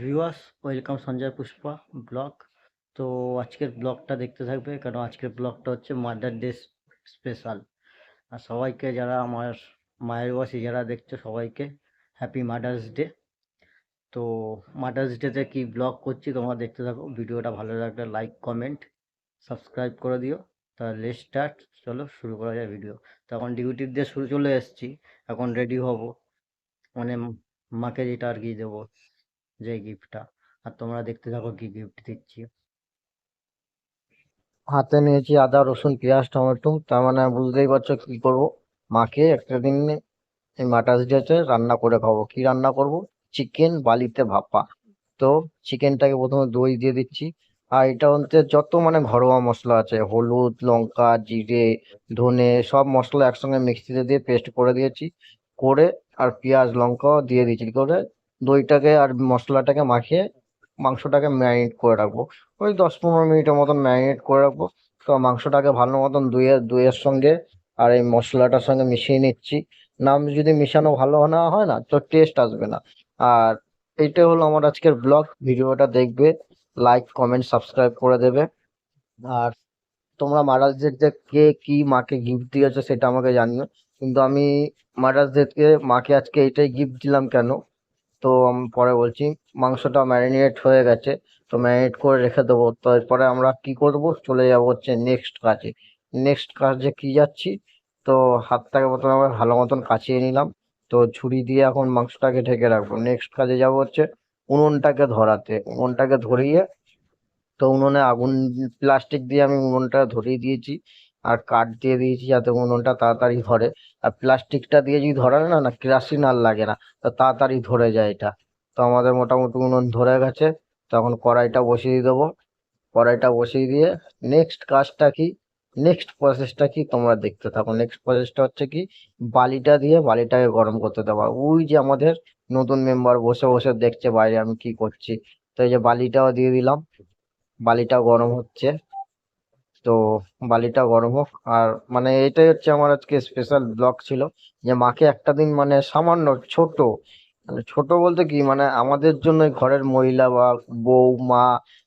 Viewers welcome Sanjay Pushpa blog তো আজকের ব্লগটা দেখতে থাকবে কারণ আজকের ব্লগটা হচ্ছে মাদার ডে স্পেশাল আর সবাইকে যারা আমার মায়ের বয়সী যারা দেখছ, সবাইকে হ্যাপি মাদার্স ডে তো মাদার্স ডেতে কি ব্লগ করছি তোমরা দেখতে থাকো। ভিডিওটা ভালো লাগলে লাইক কমেন্ট সাবস্ক্রাইব করে দিও। তাহলে স্টার্ট চলো শুরু করা যায় ভিডিও তো এখন ডিউটির দিয়ে শুরু চলে এসেছি। এখন রেডি হব। মানে মাকে যেটা আর কি দেবো। যে গিফটটা আর তোমরা দেখতে থাকো কি গিফট দিচ্ছি। হাতে নিয়েছি আদা, রসুন, পেঁয়াজ, টমেটো। তার মানে বুঝতেই পারছ কি করব। মাকে একটা দিন এই মাটাস ডেতে রান্না করে খাব। কি রান্না করব? চিকেন বালিতে ভাপা। তো চিকেনটাকে প্রথমে দই দিয়ে দিচ্ছি। আর এটা হচ্ছে যত মানে ঘরোয়া মশলা আছে, হলুদ, লঙ্কা, জিরে, ধনে, সব মশলা একসঙ্গে মিক্সিতে দিয়ে পেস্ট করে দিয়েছি। করে আর পেঁয়াজ, লঙ্কাও দিয়ে দিয়েছি। করে দইটাকে আর মশলাটাকে মাখিয়ে মাংসটাকে ম্যারিনেট করে রাখব। ওই দশ পনেরো মিনিটের মতন ম্যারিনেট করে রাখব। তো মাংসটাকে ভালো মতন দইয়ের দইয়ের সঙ্গে আর এই মশলাটার সঙ্গে মিশিয়ে নিচ্ছি। নাম যদি মিশানো ভালো না হয় না, তো টেস্ট আসবে না। আর এইটা হলো আমার আজকের ব্লগ ভিডিওটা দেখবে লাইক কমেন্ট সাবস্ক্রাইব করে দেবে। আর তোমরা মারাজদের যে কে, কি, মাকে গিফট দিয়েছ সেটা আমাকে জানিও। কিন্তু আমি মারাজদেরকে মাকে আজকে এইটাই গিফট দিলাম কেন? তো আমি পরে বলছি, মাংসটা ম্যারিনেট হয়ে গেছে, তো ম্যারিনেট করে রেখে দেবো। তো এরপরে আমরা কি করব? চলে যাব হচ্ছে নেক্সট কাজে। নেক্সট কাজে কি যাচ্ছি? তো হাতটাকে প্রথমে আমরা ভালো মতন কাচিয়ে নিলাম। তো ছুরি দিয়ে এখন মাংসটাকে ঢেকে রাখব। নেক্সট কাজে যাব হচ্ছে উনুনটাকে ধরাতে। উনুনটাকে ধরিয়ে, তো উনুনে আগুন, প্লাস্টিক দিয়ে আমি উনুনটা ধরিয়ে দিয়েছি। আর কাঠ দিয়ে দিয়েছি যাতে উনুনটা তাড়াতাড়ি ধরে। আর প্লাস্টিকটা দিয়ে যদি ধরালে না না কেরাসিন আর লাগে না, তো তাড়াতাড়ি ধরে যায় এটা। তো আমাদের মোটামুটি উনুন ধরে গেছে। তখন কড়াইটা বসিয়ে দিয়ে দেবো। কড়াইটা বসিয়ে দিয়ে নেক্সট কাজটা কি? নেক্সট প্রসেসটা কি? তোমরা দেখতে থাকো। নেক্সট প্রসেসটা হচ্ছে কি? বালিটা দিয়ে বালিটাকে গরম করতে দেওয়া ওই যে আমাদের নতুন মেম্বার বসে বসে দেখছে বাইরে আমি কি করছি। তো এই যে বালিটাও দিয়ে দিলাম। বালিটা গরম হচ্ছে। তো বালিটা গরম হোক। আর মানে এটাই হচ্ছে আমার আজকে স্পেশাল ব্লগ ছিল যে মাকে একটা দিন মানে সামান্য ছোট মানে ছোট বলতে কি মানে আমাদের জন্য ঘরের মহিলা বা বউ, মা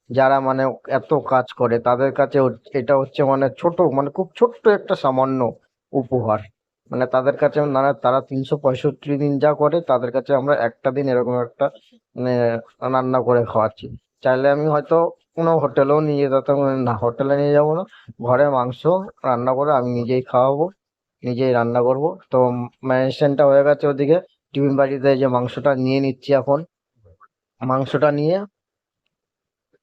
যারা মানে এত কাজ করে তাদের কাছে এটা হচ্ছে মানে ছোট মানে খুব ছোট্ট একটা সামান্য উপহার। মানে তাদের কাছে নানা তারা তিনশো পঁয়ষট্টি দিন যা করে তাদের কাছে আমরা একটা দিন এরকম একটা মানে রান্না করে খাওয়াচ্ছি। চাইলে আমি হয়তো কোনো হোটেলেও নিয়ে যেতাম না, হোটেলে নিয়ে যাব না। ঘরে মাংস, রান্না করে আমি নিজেই খাওয়াবো, নিজেই রান্না করব। তো ম্যারিনেশনটা হয়ে গেছে ওদিকে। টিফিন বাড়িতে যে মাংসটা নিয়ে নিচ্ছি এখন, মাংসটা নিয়ে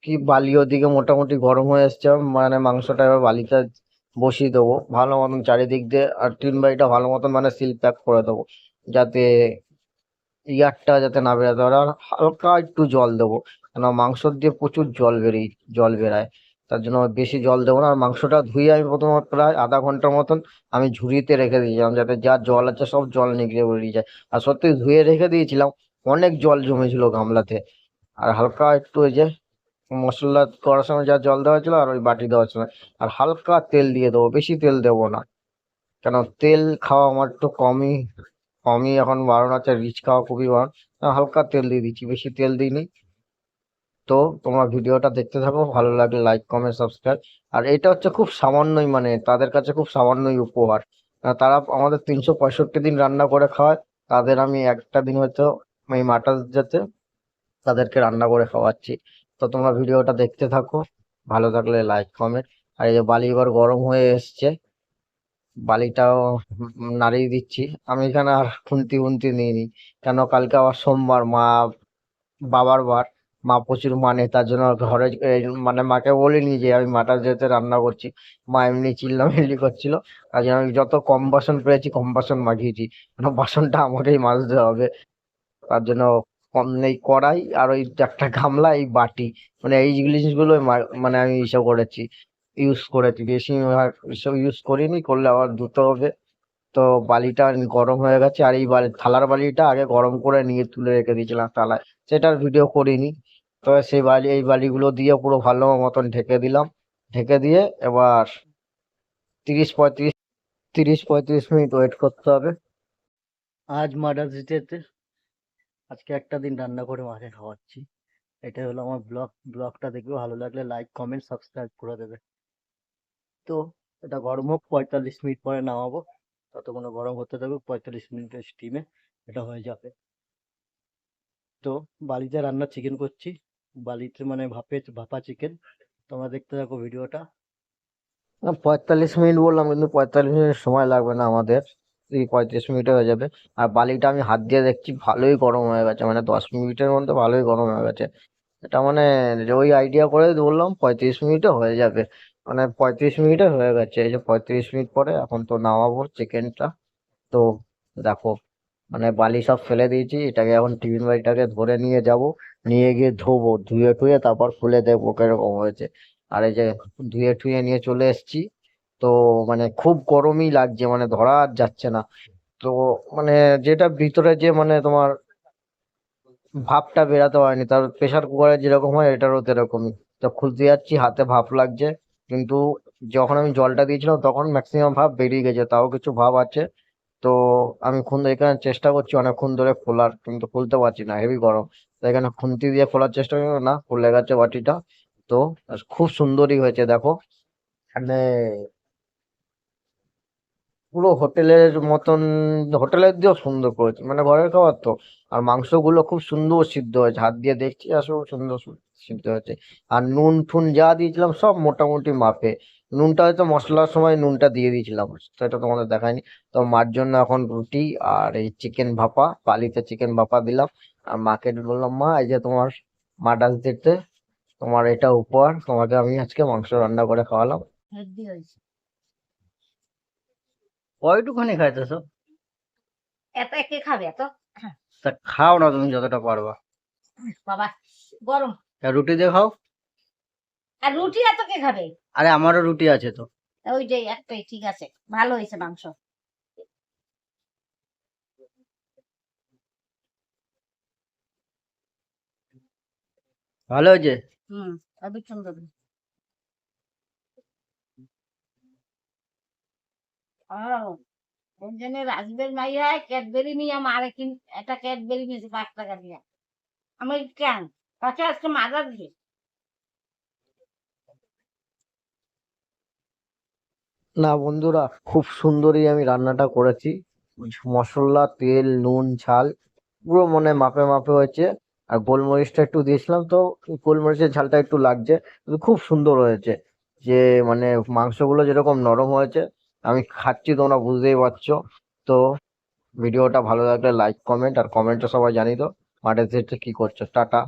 কি বালি ওদিকে মোটামুটি গরম হয়ে এসছে মানে মাংসটা এবার বালিতে বসিয়ে দেবো। ভালো মতন চারিদিক দিয়ে আর টিফিন বাড়িটা ভালো মতন মানে সিল প্যাক করে দেবো, যাতে ইয়ারটা যাতে না বেরোতে পারে আর হালকা একটু জল দেবো। কেন মাংস দিয়ে প্রচুর জল বেরিয়ে, জল বেরায়। তার জন্য বেশি জল দেবো না, আর মাংসটা ধুয়ে আমি প্রথমে প্রায় আধা ঘণ্টার মতন আমি ঝুড়িতে রেখে দিয়েছিলাম, যাতে যা জল আছে সব জল নিগড়ে বেরিয়ে যায়। আর সত্যি ধুয়ে রেখে দিয়েছিলাম, অনেক জল জমেছিল গামলাতে। আর হালকা একটু ওই যে মশলা করার সময় যা জল দেওয়া ছিল আর ওই বাটি দেওয়ার সময়। আর হালকা তেল দিয়ে দেবো, বেশি তেল দেবো না। কেন তেল খাওয়া আমার একটু কমই কমই এখন বারণ আছে, রিচ খাওয়া খুবই বারণ। হালকা তেল দিয়ে দিচ্ছি, বেশি তেল দিইনি। তো তোমরা ভিডিওটা দেখতে থাকো, ভালো লাগলে লাইক কমেন্ট সাবস্ক্রাইব আর এটা হচ্ছে খুব সামান্যই মানে তাদের কাছে খুব সামান্যই উপহার। তারা আমাদের তিনশো পঁয়ষট্টি দিন রান্না করে খাওয়ায়। তাদের আমি একটা দিন হয়তো এই মাটার যাতে তাদেরকে রান্না করে খাওয়াচ্ছি। তো তোমরা ভিডিওটা দেখতে থাকো, ভালো থাকলে লাইক কমেন্ট আর এই যে বালি এবার গরম হয়ে এসছে, বালিটাও নাড়িয়ে দিচ্ছি। আমি এখানে আর খুন্তি খুন্তি নিইনি। কেন কালকে আবার সোমবার, মা বাবার বার। মা প্রচুর মানে তার জন্য ঘরে মানে মাকে বলিনি যে আমি মাটা যেতে রান্না করছি। মা এমনি চিল্লামিল্লি করছিল। তার জন্য আমি যত কম বাসন পেয়েছি, কম বাসন মাখিয়েছি। কেন বাসনটা আমাকেই মাজতে হবে। তার জন্য কম নেই কড়াই আর ওই একটা গামলা, এই বাটি। মানে এই জিনিসগুলো মানে আমি ইসব করেছি ইউজ করেছি। বেশি এসব ইউজ করিনি, করলে আবার ধুতে হবে। তো বালিটা গরম হয়ে গেছে আর এই বালি, থালার বালিটা আগে গরম করে নিয়ে তুলে রেখে দিয়েছিলাম থালায়। সেটার ভিডিও করিনি। তো সেই বালি, এই বালিগুলো দিয়ে পুরো ভালো মতন ঢেকে দিলাম। ঢেকে দিয়ে এবার তিরিশ পঁয়ত্রিশ তিরিশ পঁয়ত্রিশ মিনিট ওয়েট করতে হবে। আজ মাদার্স ডেতে আজকে একটা দিন রান্না করে মাকে খাওয়াচ্ছি। এটা হলো আমার ব্লগ। ব্লগটা দেখবে ভালো লাগলে লাইক কমেন্ট সাবস্ক্রাইব করে দেবে। তো এটা গরম হোক, পঁয়তাল্লিশ মিনিট পরে নামাবো। ততক্ষণ গরম হতে থাকুক, পঁয়তাল্লিশ মিনিটের স্টিমে এটা হয়ে যাবে। তো বালিতে রান্না চিকেন করছি। বালিতে মানে ভাপে, ভাপা চিকেন তোমরা দেখতে থাকো ভিডিওটা। পঁয়তাল্লিশ মিনিট বললাম, কিন্তু পঁয়তাল্লিশ মিনিট সময় লাগবে না আমাদের। পঁয়ত্রিশ মিনিটে হয়ে যাবে। আর বালিটা আমি হাত দিয়ে দেখছি ভালোই গরম হয়ে গেছে। মানে দশ মিনিটের মধ্যে ভালোই গরম হয়ে গেছে। এটা মানে ওই আইডিয়া করে বললাম, পঁয়ত্রিশ মিনিটে হয়ে যাবে। মানে পঁয়ত্রিশ মিনিটে হয়ে গেছে। এই যে পঁয়ত্রিশ মিনিট পরে এখন তো নামাবো চিকেনটা তো দেখো মানে বালি সব ফেলে দিয়েছি। এটাকে এখন টিফিন বাড়িটাকে ধরে নিয়ে যাব। নিয়ে গিয়ে ধোবো, ধুয়ে টুয়ে তারপর খুলে দেখব কীরকম হয়েছে। আর এই যে ধুয়ে টুয়ে নিয়ে চলে এসেছি, তো মানে খুব গরমই লাগছে মানে ধরা আর যাচ্ছে না। তো মানে যেটা ভিতরে যে মানে তোমার ভাপটা বেরাতে হয়নি তার প্রেসার কুকারে যেরকম হয় এটারও সেরকমই তো খুলতে যাচ্ছি, হাতে ভাপ লাগছে, কিন্তু যখন আমি জলটা দিয়েছিলাম তখন ম্যাক্সিমাম ভাপ বেরিয়ে গেছে, তাও কিছু ভাপ আছে। তো আমি খুন এখানে চেষ্টা করছি অনেকক্ষণ ধরে খোলার, কিন্তু খুলতে পারছি না হেভি গরম। এখানে খুন্তি দিয়ে খোলার চেষ্টা করি। না খুলে গেছে বাটিটা। তো, খুব সুন্দরই হয়েছে, দেখো। মানে পুরো হোটেলের মতন, হোটেলের দিয়েও সুন্দর করেছে। মানে ঘরের খাবার তো। আর মাংসগুলো খুব সুন্দর সিদ্ধ হয়েছে। হাত দিয়ে দেখছি আসলে সুন্দর সিদ্ধ হয়েছে। আর নুন টুন যা দিয়েছিলাম, সব মোটামুটি মাপে। নুনটা হয়তো মশলার সময় নুনটা দিয়ে দিয়েছিলাম। সেটা তোমাদের দেখায়নি তো মার জন্য এখন রুটি আর এই চিকেন ভাপা পালিতে চিকেন ভাপা দিলাম। আর মাকে বললাম মা এই যে তোমার মাটাস দিতে তোমার এটা উপহার তোমাকে আমি আজকে মাংস রান্না করে খাওয়ালাম। কয়টুখানি খাইতেছো? এত কে খাবে এত? তা খাও না তুমি যতটা পারবা। বাবা গরম। রুটি দিয়ে খাও। আর রুটি এত কে খাবে? আরে আমারও রুটি আছে তো। ওই যে একটাই ঠিক আছে। ভালো হয়েছে মাংস। ভালো হয়েছে? হুম খুবই সুন্দর ও ওই জন্য রাজবের মাইয়া ক্যাডবেরি নিয়ে মারে কিন একটা ক্যাডবেরি নিয়েছে পাঁচ টাকা দিয়ে। আমি কেন আজকে দিয়ে। না বন্ধুরা খুব সুন্দরই আমি রান্নাটা করেছি। মশলা তেল নুন ঝাল পুরো মনে মাপে মাপে হয়েছে। আর গোলমরিচটা একটু দিয়েছিলাম তো গোলমরিচের ঝালটা একটু লাগছে। খুব সুন্দর হয়েছে যে মানে মাংসগুলো যেরকম নরম হয়েছে, আমি খাচ্ছি, তোমরা বুঝতেই পারছ। তো ভিডিওটা ভালো লাগলে লাইক কমেন্ট আর কমেন্টে সবাই জানিয়ে দাও মাঠে কি করছ। টাটা।